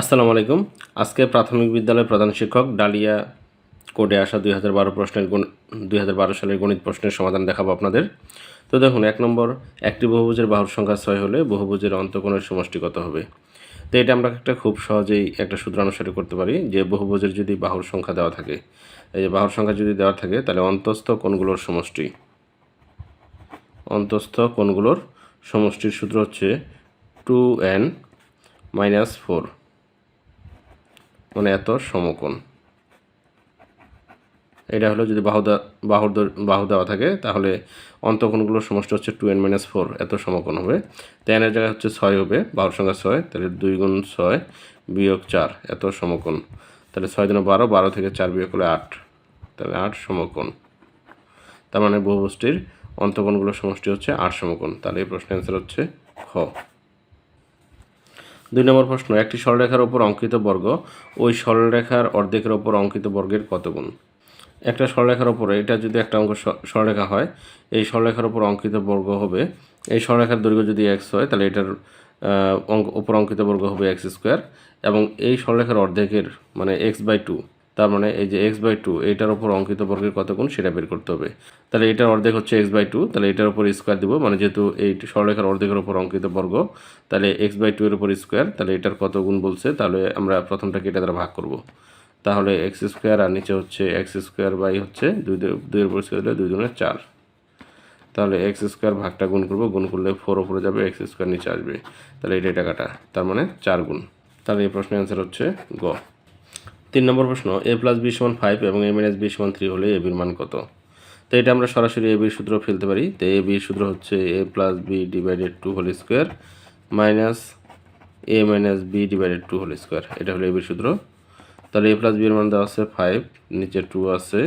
আসসালামু আলাইকুম। আজকে প্রাথমিক বিদ্যালয়ের প্রধান শিক্ষক ডালিয়া কোডে আসা দুই হাজার বারো প্রশ্নের দুই হাজার বারো সালের গণিত প্রশ্নের সমাধান দেখাবো আপনাদের। তো দেখুন, এক নম্বর, একটি বহুভুজের বাহুর সংখ্যা ছয় হলে বহুভুজের অন্তকোণের সমষ্টি কত হবে? তো এটা আমরা একটা খুব সহজেই একটা সূত্র অনুসারে করতে পারি যে বহুভুজের যদি বাহুর সংখ্যা দেওয়া থাকে, এই যে বাহুর সংখ্যা যদি দেওয়া থাকে, তাহলে অন্তস্থ কোণগুলোর সমষ্টি। অন্তস্থ কোণগুলোর সমষ্টির সূত্র হচ্ছে টু এন মাইনাস ফোর। মানে এত সমকোণ। এটা হলো যদি বাহুদা বাহুর বাহু দেওয়া থাকে, তাহলে অন্তকোণগুলোর সমষ্টি হচ্ছে টু এন মাইনাস ফোর এত সমকোণ হবে। টেনের জায়গায় হচ্ছে ছয় হবে, বাহুর সংখ্যা ছয়, তাহলে দুই গুণ ছয় বিয়োগ চার, এত সমকোণ। তাহলে ছয় দিন বারো বারো থেকে চার বিয়োগ করলে আট, তাহলে আট সমকোণ। তার মানে বহুবষ্টির অন্তকোণগুলোর সমষ্টি হচ্ছে আট সমকোণ। তাহলে এই প্রশ্নের অ্যান্সার হচ্ছে খ। দুই নম্বর প্রশ্ন, একটি সরলরেখার ওপর অঙ্কিত বর্গ, ওই সরলরেখার অর্ধেকের ওপর অঙ্কিত বর্গের কত গুণ? একটা সরলরেখার ওপরে এটা যদি একটা অঙ্ক সরলরেখা হয়, এই সরলরেখার ওপর অঙ্কিত বর্গ হবে, এই সরলরেখার দৈর্ঘ্য যদি এক্স হয়, তাহলে এটার অঙ্ক ওপর অঙ্কিত বর্গ হবে এক্স স্কোয়ার এবং এই সরলরেখার অর্ধেকের মানে এক্স বাই টু তার মানে এই যে এক্স বাই টু এইটার ওপর অঙ্কিত বর্গের কত গুণ? সেটা বের করতে হবে। তাহলে এটার অর্ধেক হচ্ছে এক্স বাই টু তাহলে এটার উপর স্কোয়ার দিব মানে যেহেতু এই সরলরেখার অর্ধেকের ওপর অঙ্কিত বর্গ, তাহলে এক্স বাই টু এর উপর স্কোয়ার তাহলে এটার কত গুণ বলছে? তাহলে আমরা প্রথমটাকে এটা দ্বারা ভাগ করব। তাহলে এক্স স্কোয়ার আর নিচে হচ্ছে এক্স স্কোয়ার বাই হচ্ছে দুই দুইয়ের উপর স্কোয়ার দিলে দুই দুনের চার। তাহলে এক্স স্কোয়ার ভাগটা গুণ করব, গুণ করলে ফোর ওপরে যাবে এক্স স্কোয়ার নিচে আসবে। তাহলে এটা টাকাটা তার মানে চার গুণ। তাহলে এই প্রশ্নের অ্যান্সার হচ্ছে গ। তিন নম্বর প্রশ্ন, এ প্লাস বি সমান ফাইভ এবং এ মাইনাস বি সমান থ্রি হলে এ বির মান কত? তো এটা আমরা সরাসরি এ বির সূত্র ফেলতে পারি। তো এ বির সূত্র হচ্ছে A plus B divided two whole square minus A minus B divided two whole square এটা হলো এ বির সূত্র। তাহলে এ প্লাস বি এর মান দেওয়া আছে ফাইভ নিচে টু আছে,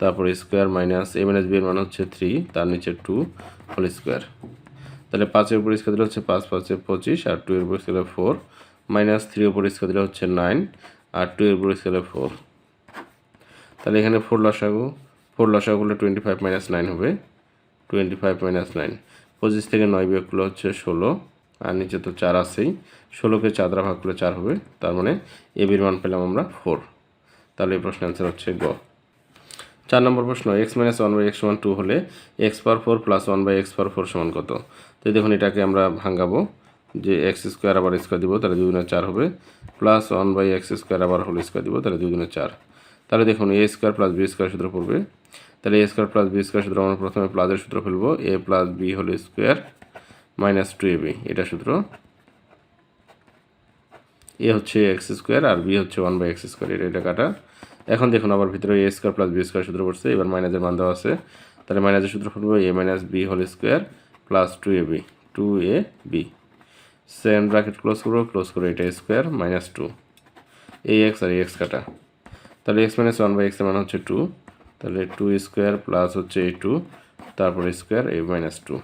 তারপরে square minus A minus B এর মান হচ্ছে থ্রি তার নিচে টু হোল স্কোয়ার তাহলে পাঁচের উপর স্কোয়ার দিলে হচ্ছে পাঁচ, পাঁচে পঁচিশ, আর টু এর উপর স্কোয়ার ফোর মাইনাস থ্রি উপর স্কোয়ার দিলে হচ্ছে নাইন আর টু এর উপর দিলে ফোর তাহলে এখানে ফোর লসাগু ফোর লসাগু করলে টোয়েন্টি ফাইভ মাইনাস নাইন হবে। টোয়েন্টি ফাইভ মাইনাস নাইন পঁচিশ থেকে নয় বিয়োগ করলে হচ্ছে ষোলো। আর নিচে তো চার আছেই। ষোলোকে চার দ্বারা ভাগ করলে চার হবে। তার মানে এ বির মান পেলাম আমরা ফোর তাহলে এই প্রশ্নের অ্যান্সার হচ্ছে গ। চার নম্বর প্রশ্ন X minus one by X সমান টু হলে X per four plus one by X per four সমান কত? তো দেখুন, এটাকে আমরা ভাঙাবো যে এক্স স্কোয়ার আবার স্কোয়ার দিব, তাহলে দুই চার হবে। Plus one by X square আবার হোল স্কোয়ার দিব, তাহলে দুই চার। তাহলে দেখুন, A square plus B square সূত্র পড়বে। তাহলে A square plus B square সূত্র আমরা প্রথমে প্লাসের সূত্র ফেলব। A plus B whole square minus two A B, এটা সূত্র। এ হচ্ছে এক্স স্কোয়ার আর বি হচ্ছে ওয়ান বাই এক্স স্কোয়ার, এটা এটা কাটা। এখন দেখুন, আবার ভিতরে A square plus B square সূত্র পড়ছে, এবার মাইনাসের মান দেওয়া আছে। তাহলে মাইনাসের সূত্র ফুটবো A minus B whole square plus two A B, two A B. Seven bracket close করব ক্লোজ করে, এটা স্কোয়ার মাইনাস টু এই এক্স আর এক্স কাটা। তাহলে এক্স মাইনাস ওয়ান বাই এক্সের মান হচ্ছে টু তাহলে টু স্কোয়ার প্লাস হচ্ছে এই টু তারপর স্কোয়ার এই মাইনাস টু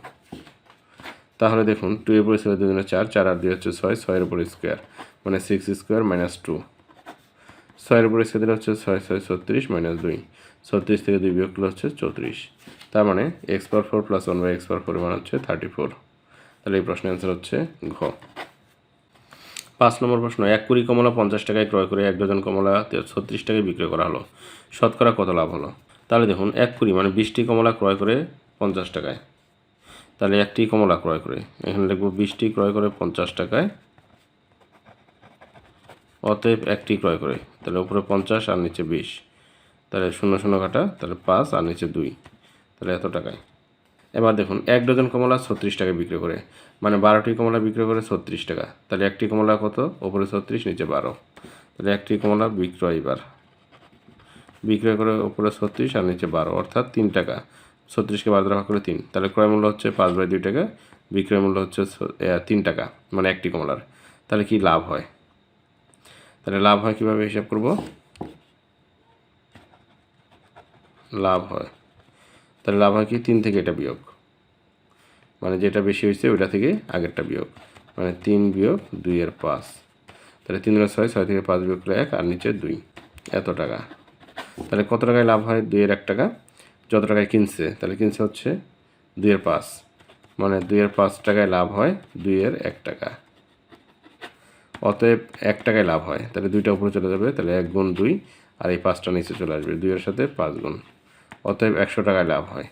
তাহলে দেখুন টু এর উপর স্কোয়ার দুজনে চার চার আর দুই হচ্ছে ছয়, ছয়ের উপর স্কোয়ার মানে সিক্স স্কোয়ার মাইনাস টু ছয়ের উপর স্কোয়ার হচ্ছে ছয় ছয়, ছত্রিশ মাইনাস দুই। ছত্রিশ থেকে দুই বিয়োগ হচ্ছে চৌত্রিশ। তার মানে X per four plus one by X per four মান হচ্ছে থার্টি ফোর তাহলে এই প্রশ্নের অ্যান্সার হচ্ছে ঘ। পাঁচ নম্বর প্রশ্ন, এক কুড়ি কমলা পঞ্চাশ টাকায় ক্রয় করে এক ডজন কমলা ছত্রিশ টাকায় বিক্রয় করা হলো। শতকরা কত লাভ হলো? তাহলে দেখুন, এক কুড়ি মানে বিশটি কমলা ক্রয় করে পঞ্চাশ টাকায়। তাহলে একটি কমলা ক্রয় করে, এখানে লিখব বিশটি ক্রয় করে পঞ্চাশ টাকায়। অতএব একটি ক্রয় করে, তাহলে উপরে পঞ্চাশ আর নিচে বিশ। তাহলে শূন্য শূন্য কাটা তাহলে পাঁচ আর নিচে দুই। তাহলে এত টাকায়। এবার দেখুন, এক ডজন কমলা ছত্রিশ টাকা বিক্রি করে। মানে বারোটি কমলা বিক্রি করে ছত্রিশ টাকা। তাহলে একটি কমলা কত? ওপরে ছত্রিশ, নিচে বারো। তাহলে একটি কমলা বিক্রয় এবার। বিক্রয় করে ওপরে ছত্রিশ আর নিচে বারো, অর্থাৎ তিন টাকা। ছত্রিশকে বারো ভাগ করে তিন। তাহলে ক্রয় মূল্য হচ্ছে পাঁচ বাই দুই টাকা, বিক্রয় মূল্য হচ্ছে তিন টাকা মানে একটি কমলার। তাহলে কি লাভ হয়? তাহলে লাভ হয় কীভাবে হিসাব করব? লাভ হয়। তাহলে লাভ হয় কি তিন থেকে এটা বিয়োগ। মানে যেটা বেশি হয়েছে ওইটা থেকে আগেরটা বিয়োগ। মানে তিন বিয়োগ দুই এর পাঁচ। তাহলে তিন এর ছয় ছয় থেকে পাঁচ বিয়োগ করলে এক আর নিচে দুই। এত টাকা। তাহলে কত টাকায় লাভ হয় দুইয়ের এক টাকা? যত টাকায় কিনছে, তাহলে কিনছে হচ্ছে দুইয়ের পাঁচ। মানে দুইয়ের পাঁচ টাকায় লাভ হয় দুইয়ের এক টাকা। অতএব এক টাকায় লাভ হয়। তাহলে দুইটা উপরে চলে যাবে, তাহলে এক গুণ দুই, আর এই পাঁচটা নিচে চলে আসবে। দুইয়ের সাথে পাঁচ গুণ। অতএব একশো টাকায় লাভ হয়।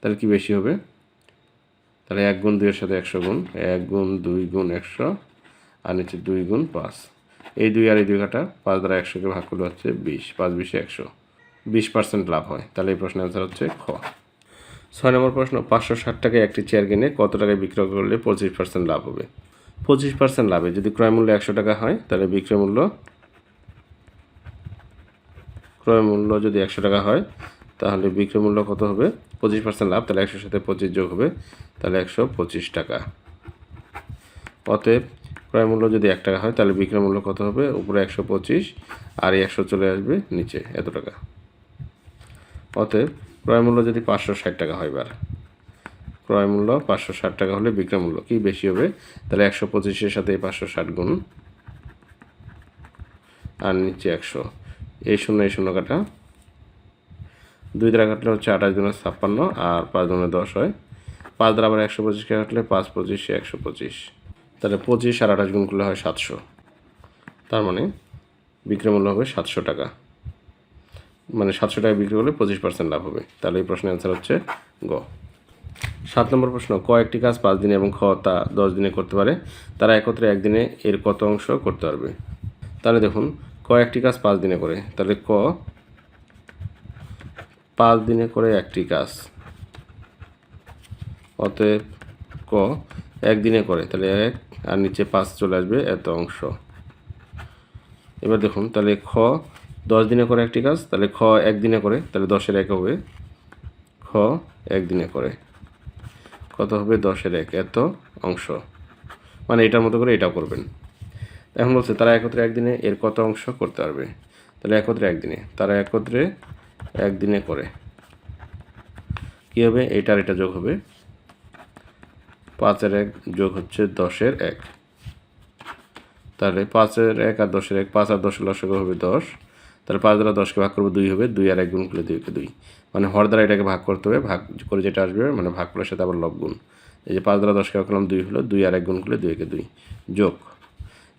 তাহলে কি বেশি হবে? তাহলে এক গুণ দুইয়ের সাথে একশো গুণ, এক গুণ দুই গুণ একশো, আর নিচে দুই গুণ পাঁচ। এই দুই আর এই দুই কাটা, পাঁচ দ্বারা একশোকে ভাগ করলে হচ্ছে বিশ, পাঁচ বিশে একশো। বিশ পার্সেন্ট লাভ হয়। তাহলে এই প্রশ্নের অ্যান্সার হচ্ছে খ। ছয় নম্বর প্রশ্ন, পাঁচশো ষাট টাকায় একটি চেয়ার কিনে কত টাকায় বিক্রয় করলে পঁচিশ পার্সেন্ট লাভ হবে? পঁচিশ পার্সেন্ট লাভে। যদি ক্রয় মূল্য একশো টাকা হয়, তাহলে বিক্রয় মূল্য, ক্রয় মূল্য যদি একশো টাকা হয় তাহলে বিক্রয় মূল্য কত হবে? পঁচিশ পার্সেন্ট লাভ, তাহলে একশোর সাথে পঁচিশ যোগ হবে, তাহলে একশো পঁচিশ টাকা। অতএব ক্রয় মূল্য যদি এক টাকা হয়, তাহলে বিক্রয় মূল্য কত হবে? উপরে একশো পঁচিশ, আর একশো চলে আসবে নিচে, এত টাকা। অতএব ক্রয় মূল্য যদি পাঁচশো ষাট টাকা হয় এবার। ক্রয় মূল্য পাঁচশো ষাট টাকা হলে বিক্রয় মূল্য কি বেশি হবে? তাহলে একশো পঁচিশের সাথে এই পাঁচশো ষাট গুণ, আর নিচে একশো। এই শূন্য এই শূন্য কাটা দুই দ্বারা কাটলে হচ্ছে আঠাশ দুনে ছাপ্পান্ন আর পাঁচ দুনে দশ হয়। পাঁচ দ্বারা আবার একশো পঁচিশকে কাটলে পাঁচ পঁচিশে একশো পঁচিশ। তাহলে পঁচিশ আর আঠাশ গুণ করলে হয় সাতশো। তার মানে বিক্রয় মূল্য হবে সাতশো টাকা। মানে সাতশো টাকা বিক্রি করলে পঁচিশ পার্সেন্ট লাভ হবে। তাহলে এই প্রশ্নের অ্যান্সার হচ্ছে গ। সাত নম্বর প্রশ্ন কয়েকটি কাজ পাঁচ দিনে এবং খ তা দশ দিনে করতে পারে। তারা একত্রে একদিনে এর কত অংশ করতে পারবে? তাহলে দেখুন কয়েকটি কাজ পাঁচ দিনে করে। তাহলে ক পাঁচ দিনে করে একটি কাজ। অতএব ক একদিনে করে, তাহলে এক, আর নিচে পাঁচ চলে আসবে এত অংশ। এবার দেখুন, তাহলে খ, দশ দিনে করে একটি কাজ, তাহলে খ একদিনে করে, তাহলে দশের এক হবে। খ একদিনে করে। কত হবে? দশের এক, এত অংশ। মানে এটার মতো করে এটাও করবেন। এখন বলছে, তারা একত্রে একদিনে এর কত অংশ করতে পারবে? তাহলে একত্রে একদিনে তারা একত্রে একদিনে করে। কী হবে? এটার এটা যোগ হবে। পাঁচের এক যোগ হচ্ছে দশের এক। তাহলে পাঁচের এক আর দশের এক, পাঁচ আর দশের লসক হবে দশ। তাহলে পাঁচ দ্বারা দশকে ভাগ করব দুই হবে দুই আর এক গুণ করলে দুইকে দুই। মানে হর দ্বারা এটাকে ভাগ করতে হবে, ভাগ করে যেটা আসবে মানে ভাগ করার সাথে আবার লব গুণ। এই যে পাঁচ দ্বারা দশকে ভাগ করলাম দুই হলো দুই আর এক গুণ করলে দুইকে দুই। যোগ।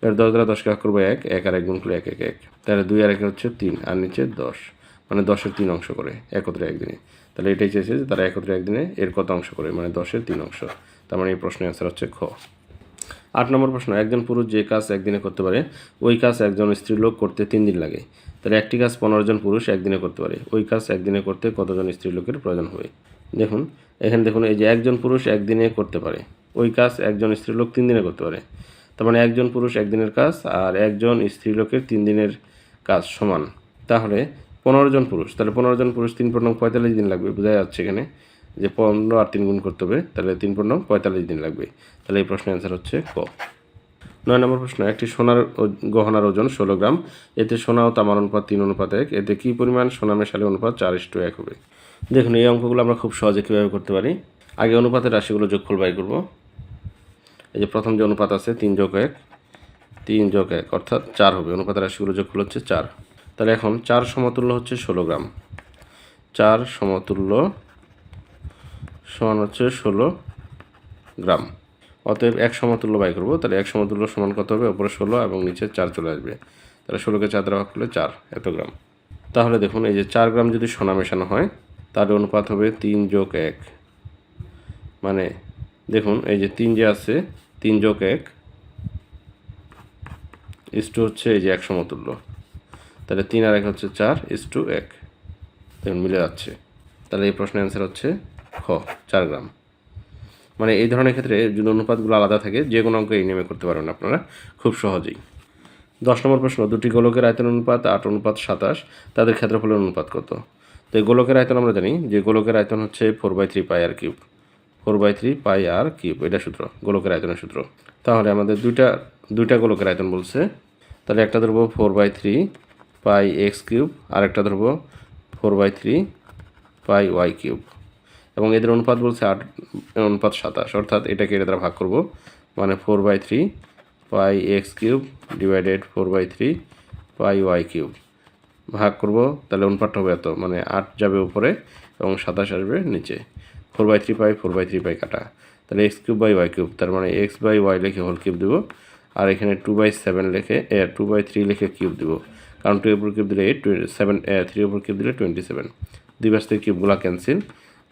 এবার দশ দ্বারা দশকে ভাগ করব এক এক আর এক গুণ করলে এক এক এক। তাহলে দুই আর এক হচ্ছে তিন, আর নিচে দশ। মানে দশের তিন অংশ করে, একত্রে একদিনে। তাহলে এটাই চেয়েছে যে তারা একত্রে একদিনে এর কত অংশ করে মানে দশের তিন অংশ। তার মানে এই প্রশ্নের অ্যান্সার হচ্ছে খ। আট নম্বর প্রশ্ন, একজন পুরুষ যে কাজ একদিনে করতে পারে, ওই কাজ একজন স্ত্রীলোক করতে তিন দিন লাগে। তাহলে একটি কাজ পনেরো জন পুরুষ একদিনে করতে পারে, ওই কাজ একদিনে করতে কতজন স্ত্রীলোকের প্রয়োজন হবে? দেখুন, এখানে দেখুন, এই যে একজন পুরুষ একদিনে করতে পারে, ওই কাজ একজন স্ত্রীলোক তিন দিনে করতে পারে। তার মানে একজন পুরুষ একদিনের কাজ আর একজন স্ত্রীলোকের তিন দিনের কাজ সমান। তাহলে পনেরো জন পুরুষ, তাহলে পনেরো জন পুরুষ তিন পূর্ণ পঁয়তাল্লিশ দিন লাগবে, বোঝা যাচ্ছে এখানে যে পনেরো আর তিন গুণ করতে হবে, তাহলে তিন পূর্ণ পঁয়তাল্লিশ দিন লাগবে। তাহলে এই প্রশ্নের অ্যান্সার হচ্ছে ক। নয় নম্বর প্রশ্ন, একটি সোনার গহনার ওজন ষোলো গ্রাম, এতে সোনা ও তামার অনুপাত তিন, অনুপাত এক, এতে কী পরিমাণ, সোনা মেশালে অনুপাত চার ইস্টু এক হবে। দেখুন, এই অঙ্কগুলো আমরা খুব সহজে কীভাবে করতে পারি? আগে অনুপাতের রাশিগুলো যোগফল বাই করব। এই যে প্রথম যে অনুপাত আছে, তিন যোগ এক, তিন যোগ এক, অর্থাৎ চার হবে, অনুপাতের রাশিগুলো যোগফল হচ্ছে চার। তাহলে এখন চার সমতুল্য হচ্ছে ষোলো গ্রাম। চার সমতুল্য সমান হচ্ছে ষোলো গ্রাম। অতএব এক সমতুল্য বাই করব, তাহলে এক সমতুল্য সমান কত হবে? ওপরে ষোলো এবং নিচে চার চলে আসবে। তাহলে ষোলোকে চার দ্বারা করলে চার, এত গ্রাম। তাহলে দেখুন, এই যে চার গ্রাম যদি সোনা মেশানো হয়, তার অনুপাত হবে তিন যোগ এক। মানে দেখুন, এই যে তিন যে আছে, তিন যোগ এক, ইস টু হচ্ছে এই যে এক সমতুল্য। তাহলে তিন আর এক হচ্ছে চার ইস টু এক। দেখুন, মিলে যাচ্ছে। তাহলে এই প্রশ্নের অ্যান্সার হচ্ছে খ, চার গ্রাম। মানে এই ধরনের ক্ষেত্রে যদি অনুপাতগুলো আলাদা থাকে, যে কোনো অঙ্ক এই নেমে করতে পারবেন আপনারা খুব সহজেই। দশ নম্বর প্রশ্ন, দুটি গোলকের আয়তন অনুপাত আট, অনুপাত সাতাশ, তাদের ক্ষেত্রফলের অনুপাত কত? তো গোলকের আয়তন আমরা জানি, যে গোলকের আয়তন হচ্ছে four by three pi R cube four by three pi R cube এটা সূত্র, গোলকের আয়তনের সূত্র। তাহলে আমাদের দুইটা দুইটা গোলকের আয়তন বলছে। তাহলে একটা ধরবো four by three pi X cube আর একটা ধরবো four by three pi Y cube. এবং এদের অনুপাত বলছে আট, অনুপাত সাতাশ, অর্থাৎ এটাকে এটা দ্বারা ভাগ করব। মানে four by three pi X cube divided four by three pi Y cube. ভাগ করব, তাহলে অনুপাতটা হবে এত মানে আট যাবে উপরে এবং সাতাশ আসবে নিচে। Four by three pi, four by three pi কাটা। তাহলে x cube by y cube, তার মানে এক্স বাই ওয়াই লিখে হোল কিউব দেবো। আর এখানে টু বাই সেভেন লিখে টু বাই থ্রি লিখে কিউব দিব। কারণ টু উপর কিউব দিলে এইট সেভেন থ্রি উপর কিউব দিলে টোয়েন্টি সেভেন দুই পাশ থেকে কিউবগুলো ক্যান্সেল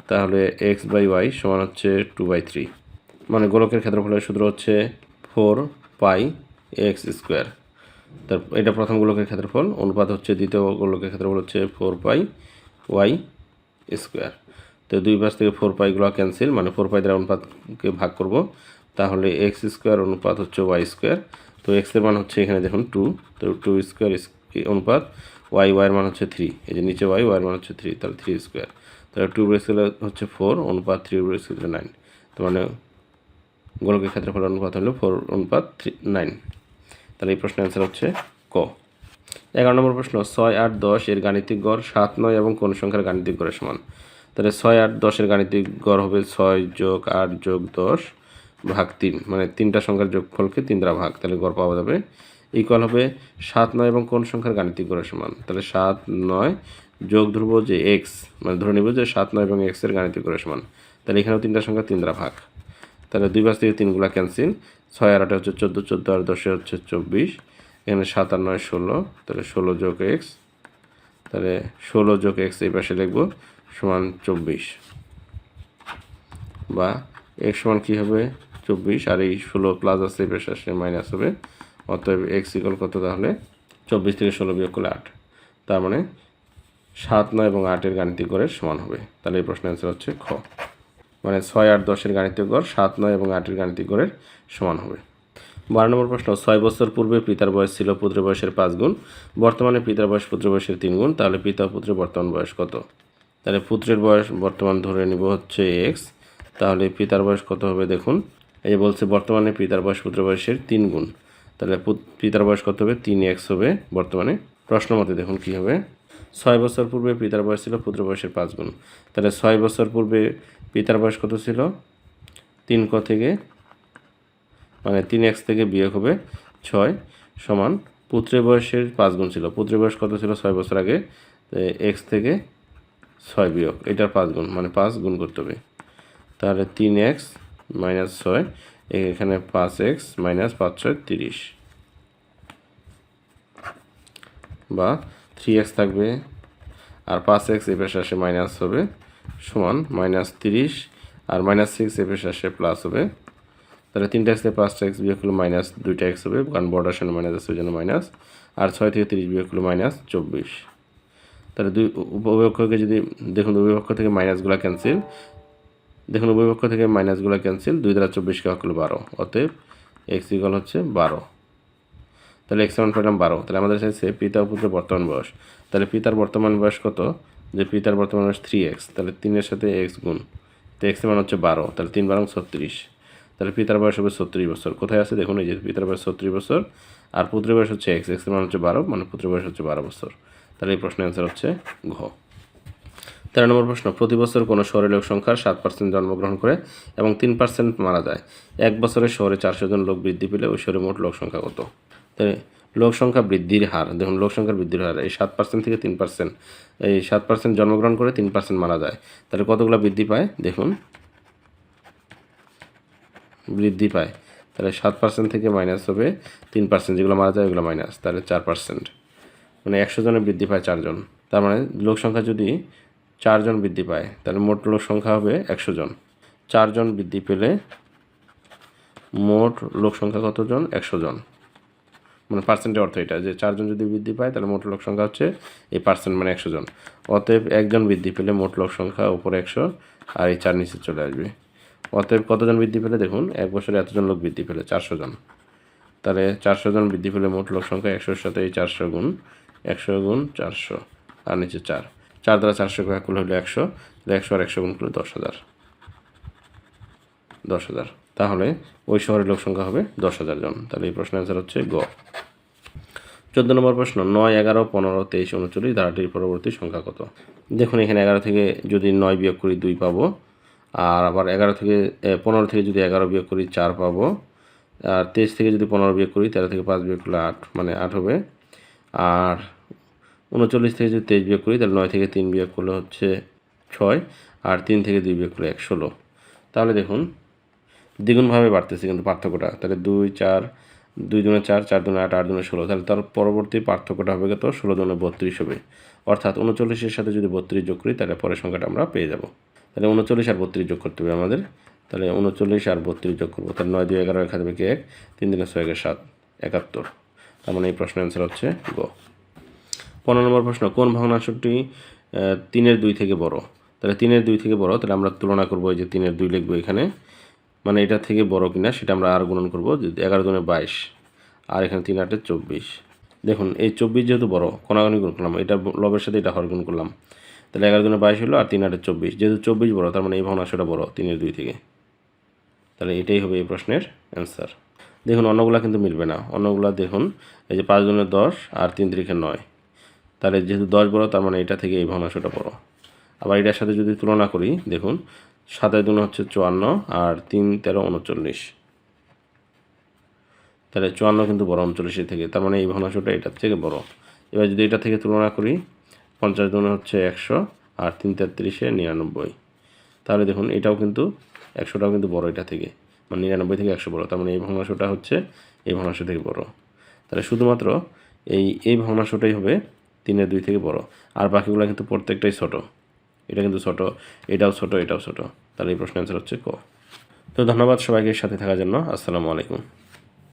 তাহলে এক্স বাই ওয়াই সমান হচ্ছে টু বাই থ্রি মানে গোলকের ক্ষেত্রফলের সূত্র হচ্ছে ফোর পাই এক্স স্কোয়ার তার, এটা প্রথম গোলকের ক্ষেত্রফল, অনুপাত হচ্ছে, দ্বিতীয় গোলকের ক্ষেত্রফল হচ্ছে ফোর পাই ওয়াই স্কোয়ার তো দুই পাশ থেকে ফোর পাইগুলো ক্যান্সেল মানে ফোর পাই দ্বারা অনুপাতকে ভাগ করব, তাহলে এক্স স্কোয়ার অনুপাত হচ্ছে ওয়াই স্কোয়ার তো এক্সের মান হচ্ছে এখানে দেখুন টু তো টু স্কোয়ার অনুপাত? ওয়াই ওয়াইয়ের মান হচ্ছে থ্রি এই যে নিচে ওয়াই ওয়াইয়ের মান হচ্ছে থ্রি তাহলে থ্রি স্কোয়ার তাহলে টু স্কোয়ার হচ্ছে ফোর অনুপাত থ্রি স্কোয়ার নাইন তো মানে গোলকের ক্ষেত্রে ক্ষেত্রফল অনুপাত হলো ফোর অনুপাত থ্রি নাইন তাহলে এই প্রশ্নের অ্যান্সার হচ্ছে ক। এগারো নম্বর প্রশ্ন, ছয়, আট, দশ এর গাণিতিক গড় সাত, নয় এবং কোন সংখ্যার গাণিতিক গড়ের সমান? তাহলে ছয়, আট দশের গাণিতিক গড় হবে ছয় যোগ আট যোগ দশ ভাগ তিন। মানে তিনটা সংখ্যার যোগফলকে তিন দ্বারা ভাগ, তাহলে গড় পাওয়া যাবে ইকুয়াল হবে সাত, নয় এবং কোন সংখ্যার গাণিতিক গড়ের সমান? তাহলে সাত, নয় যোগ ধরব যে এক্স মানে ধরে নিব যে সাত, নয় এবং এক্সের গাণিতিক গড়ের সমান। তাহলে এখানেও তিনটা সংখ্যা তিন দ্বারা ভাগ। তাহলে দুই পাশ থেকে তিনগুলা ক্যান্সেল ছয় আর আটে হচ্ছে চোদ্দ চোদ্দ আর দশে হচ্ছে চব্বিশ, এখানে সাত আর নয় ষোলো, তাহলে ষোলো যোগ এক্স তাহলে ষোলো যোগ এক্স এই পাশে লিখব সমান চব্বিশ। বা এক্স সমান কী হবে? চব্বিশ, আর এই ষোলো প্লাস আছে এই পাশে আসলে মাইনাস হবে। অতএব এক্স ইকল কত তাহলে? চব্বিশ থেকে ষোলো বিয়োগ করলে আট। তার মানে সাত নয় এবং আটের গাণিতিক গড়ের সমান হবে। তাহলে এই প্রশ্নের অ্যান্সার হচ্ছে খ। মানে ছয় আট দশের গাণিতিক গড়, সাত নয় এবং আটের গাণিতিক গড়ের সমান হবে। বারো নম্বর প্রশ্ন, ছয় বছর পূর্বে পিতার বয়স ছিল পুত্রের বয়সের পাঁচ গুণ। বর্তমানে পিতার বয়স পুত্রের বয়সের তিন গুণ, তাহলে পিতা পুত্রের বর্তমান বয়স কত? তাহলে পুত্রের বয়স বর্তমান ধরে নিব হচ্ছে এক্স তাহলে পিতার বয়স কত হবে দেখুন। এই বলছে বর্তমানে পিতার বয়স পুত্রের বয়সের তিন গুণ। তাহলে পুত- পিতার বয়স কত হবে? তিন এক্স হবে বর্তমানে। প্রশ্ন মতে দেখুন কী হবে? ছয় বছর পূর্বে পিতার বয়স ছিল পুত্র বয়সের পাঁচ গুণ। তাহলে ছয় বছর পূর্বে পিতার বয়স কত ছিল? তিন ক থেকে মানে তিন এক্স থেকে বিয়োগ হবে ছয় সমান পুত্রের বয়সের পাঁচ গুণ ছিল। পুত্রের বয়স কত ছিল ছয় বছর আগে? এক্স থেকে ছয় বিয়োগ। এটার পাঁচ গুণ মানে পাঁচ গুণ করতে হবে। তাহলে তিন এক্স মাইনাস ছয় এখানে পাঁচ এক্স মাইনাস পাঁচ ছয় তিরিশ। বা থ্রি এক্স থাকবে, আর পাঁচ এক্স এ পেশে আসে মাইনাস হবে সমান মাইনাস তিরিশ, আর মাইনাস সিক্স এ পেশে আসে প্লাস হবে। তাহলে তিনটা এক্স থেকে পাঁচটা এক্স বিয়োগ করলে মাইনাস দুইটা এক্স হবে, কারণ বর্ডার সামনে মাইনাস ওই জন্য মাইনাস। আর ছয় থেকে তিরিশ বিয়োগ করলে মাইনাস চব্বিশ। তাহলে দুই উপপক্ষকে যদি দেখুন উভয়পক্ষ থেকে মাইনাসগুলো ক্যান্সেল দেখুন উভয়পক্ষ থেকে মাইনাসগুলো ক্যান্সেল দুই দ্বারা চব্বিশকে করলে বারো, অতএব এক্স ইকাল হচ্ছে বারো। তাহলে এক্স মান পেলাম বারো। তাহলে আমাদের চাইছে পিতা ও পুত্রের বর্তমান বয়স। তাহলে পিতার বর্তমান বয়স কত? যে পিতার বর্তমান বয়স থ্রি এক্স তাহলে তিনের সাথে এক্স গুণ। তো এক্সের মান হচ্ছে বারো, তাহলে তিন বারং ছত্রিশ। তাহলে পিতার বয়স হবে ছত্রিশ বছর। কোথায় আছে? দেখুন, এই যে পিতার বয়স ছত্রিশ বছর, আর পুত্রের বয়স হচ্ছে এক্স এক্সের মান হচ্ছে বারো মানে পুত্রের বয়স হচ্ছে বারো বছর। তাহলে এই প্রশ্নের অ্যান্সার হচ্ছে ঘ। তেরো নম্বর প্রশ্ন, প্রতি বছর কোনো শহরে লোক সংখ্যার সাত পার্সেন্ট জন্মগ্রহণ করে এবং তিন পার্সেন্ট মারা যায়। এক বছরে শহরে চারশো জন লোক বৃদ্ধি পেলে ওই শহরে মোট লোক সংখ্যা কত? লোক সংখ্যা বৃদ্ধির হার, দেখুন লোক সংখ্যার বৃদ্ধির হার, এই সাত পার্সেন্ট থেকে তিন পার্সেন্ট এই সাত পার্সেন্ট জন্মগ্রহণ করে তিন পার্সেন্ট মারা যায়, তাহলে কতগুলো বৃদ্ধি পায়? দেখুন, বৃদ্ধি পায়, তাহলে সাত পার্সেন্ট থেকে মাইনাস হবে তিন পার্সেন্ট যেগুলো মারা যায় ওগুলো মাইনাস তাহলে চার পার্সেন্ট মানে একশো জনে বৃদ্ধি পায় চারজন, তার মানে লোক সংখ্যা যদি চারজন বৃদ্ধি পায়, তাহলে মোট লোক সংখ্যা হবে একশো জন। চারজন বৃদ্ধি পেলে মোট লোক সংখ্যা কতজন? একশো জন। মানে পার্সেন্টের অর্থ এটা, যে চারজন যদি বৃদ্ধি পায়, তাহলে মোট লোক সংখ্যা হচ্ছে এই পার্সেন্ট মানে একশো জন। অতএব একজন বৃদ্ধি পেলে মোট লোক সংখ্যা উপরে একশো, আর এই চার নিচে চলে আসবে। অতএব কতজন বৃদ্ধি পেলে? দেখুন, এক বছরে এতজন লোক বৃদ্ধি পেলে চারশো জন। তাহলে চারশো জন বৃদ্ধি পেলে মোট লোক সংখ্যা একশোর সাথে এই চারশো গুণ, একশো গুণ চারশো, আর নিচে চার। চার দ্বারা চারশো করলে হলো একশো একশো আর একশো গুণ করলে দশ হাজার। দশ হাজার। তাহলে ওই শহরের লোক সংখ্যা হবে দশ হাজার জন। তাহলে এই প্রশ্নের অ্যান্সার হচ্ছে গ। চোদ্দ নম্বর প্রশ্ন, নয়, এগারো, পনেরো, তেইশ, উনচল্লিশ, ধারাটির পরবর্তী সংখ্যা কত? দেখুন, এখানে এগারো থেকে যদি নয় বিয়োগ করি দুই পাবো, আর আবার এগারো থেকে পনেরো থেকে যদি এগারো বিয়োগ করি চার পাবো, আর তেইশ থেকে যদি পনেরো বিয়োগ করি, তেরো থেকে পাঁচ বিয়োগ করলে আট মানে আট হবে। আর উনচল্লিশ থেকে যদি তেইশ বিয়োগ করি, তাহলে নয় থেকে তিন বিয়োগ করলে হচ্ছে ছয়, আর তিন থেকে দুই বিয়োগ করলে এক ষোলো। তাহলে দেখুন, দ্বিগুণভাবে বাড়তেছে কিন্তু পার্থক্যটা। তাহলে দুই, চার, দুই দুনে চার চার দুনে আট আট দুনে ষোলো। তাহলে তার পরবর্তী পার্থক্যটা হবে কত? ষোলো দুনে বত্রিশ হবে। অর্থাৎ উনচল্লিশের সাথে যদি বত্রিশ যোগ করি, তাহলে পরের সংখ্যাটা আমরা পেয়ে যাব। তাহলে উনচল্লিশ আর বত্রিশ যোগ করতে হবে আমাদের। তাহলে উনচল্লিশ আর বত্রিশ যোগ করব, তাহলে নয়, দুই, এগারো, একা দেবে কি এক, তিন দিনে ছয়, একে সাত, একাত্তর। তার মানে এই প্রশ্নের অ্যান্সার হচ্ছে গ। পনেরো নম্বর প্রশ্ন, কোন ভগ্নাংশটি তিনের দুই থেকে বড়? তাহলে তিনের দুই থেকে বড়, তাহলে আমরা তুলনা করব যে তিনের দুই লিখব এখানে। মানে এটা থেকে বড় কিনা সেটা আমরা আর গুণন করব এগারো দুনে বাইশ, আর এখানে তিন আটে চব্বিশ। দেখুন, এই চব্বিশ যেহেতু বড় কোনাগুনি গুণ করলাম, এটা লবের সাথে এটা হর গুণ করলাম। তাহলে এগারো দুনে বাইশ হলো আর তিন আটে চব্বিশ। যেহেতু চব্বিশ বড়, তার মানে এই ভগ্নাংশটা বড়, তিনের দুই থেকে। তাহলে এটাই হবে এই প্রশ্নের অ্যান্সার। দেখুন, অন্যগুলা কিন্তু মিলবে না। অন্যগুলা দেখুন, এই যে পাঁচ দুনে দশ আর তিন তিরিখে নয়। তাহলে যেহেতু দশ বড়, তার মানে এটা থেকে এই ভগ্নাংশটা বড়। আবার এটার সাথে যদি তুলনা করি, দেখুন সাতাশ দুনে হচ্ছে চুয়ান্ন আর তিন, তেরো, উনচল্লিশ। তাহলে চুয়ান্ন কিন্তু বড় উনচল্লিশের থেকে। তার মানে এই ভগ্নাংশটা এটার থেকে বড়। এবার যদি এটা থেকে তুলনা করি, পঞ্চাশ দুনে হচ্ছে একশো আর তিন তেত্রিশে নিরানব্বই। তাহলে দেখুন, এটাও কিন্তু, একশোটাও কিন্তু বড় এটা থেকে। মানে নিরানব্বই থেকে একশো বড়। তার মানে এই ভগ্নাংশটা হচ্ছে এই ভগ্নাংশ থেকে বড়। তাহলে শুধুমাত্র এই এই ভগ্নাংশটাই হবে তিনের দুই থেকে বড়। আর বাকিগুলো কিন্তু প্রত্যেকটাই ছোট। এটা কিন্তু ছোট, এটাও ছোট এটাও ছোট। তাহলে এই প্রশ্নের অ্যান্সার হচ্ছে ক। তো ধন্যবাদ সবাইকে সাথে থাকার জন্য। আসসালামু আলাইকুম।